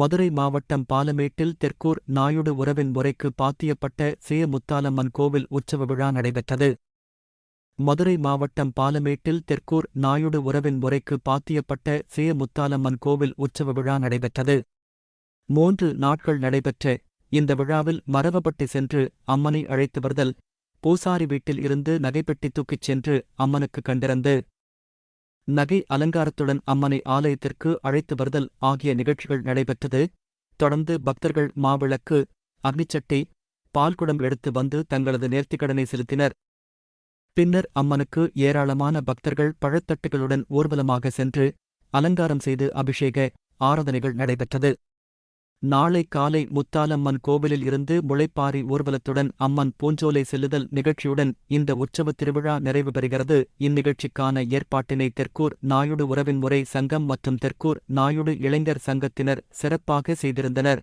மதுரை மாவட்டம் பாலமேட்டில் தெற்கூர் நாயுடு உறவின் முறைக்கு பாத்தியப்பட்ட சுய முத்தாலம்மன் கோவில் உற்சவ விழா நடைபெற்றது. மதுரை மாவட்டம் பாலமேட்டில் தெற்கூர் நாயுடு உறவின் முறைக்கு பாத்தியப்பட்ட சுய முத்தாலம்மன் கோவில் உற்சவ விழா நடைபெற்றது. மூன்று நாட்கள் நடைபெற்ற இந்த விழாவில் மரபப்பட்டி சென்று அம்மனை அழைத்து வருதல் பூசாரி வீட்டில் இருந்து நகைப்பெட்டி தூக்கிச் சென்று அம்மனுக்கு கண்டிருந்து நகை அலங்காரத்துடன் அம்மனை ஆலயத்திற்கு அழைத்து வருதல் ஆகிய நிகழ்ச்சிகள் நடைபெற்றது. தொடர்ந்து பக்தர்கள் மாவிளக்கு அக்னிச்சட்டி பால்குடம் எடுத்து வந்து தங்களது நேர்த்திக்கடனை செலுத்தினர். பின்னர் அம்மனுக்கு ஏராளமான பக்தர்கள் பழத்தட்டுகளுடன் ஊர்வலமாக சென்று அலங்காரம் செய்து அபிஷேக ஆராதனைகள் நடைபெற்றது. நாளை காலை முத்தாலம்மன் கோவிலில் இருந்து முளைப்பாரி ஊர்வலத்துடன் அம்மன் பூஞ்சோலை செல்லுதல் நிகழ்ச்சியுடன் இந்த உற்சவ திருவிழா நிறைவு பெறுகிறது. இந்நிகழ்ச்சிக்கான ஏற்பாட்டினை தெற்கூர் நாயுடு உறவின் முறை சங்கம் மற்றும் தெற்கூர் நாயுடு இளைஞர் சங்கத்தினர் சிறப்பாக செய்திருந்தனர்.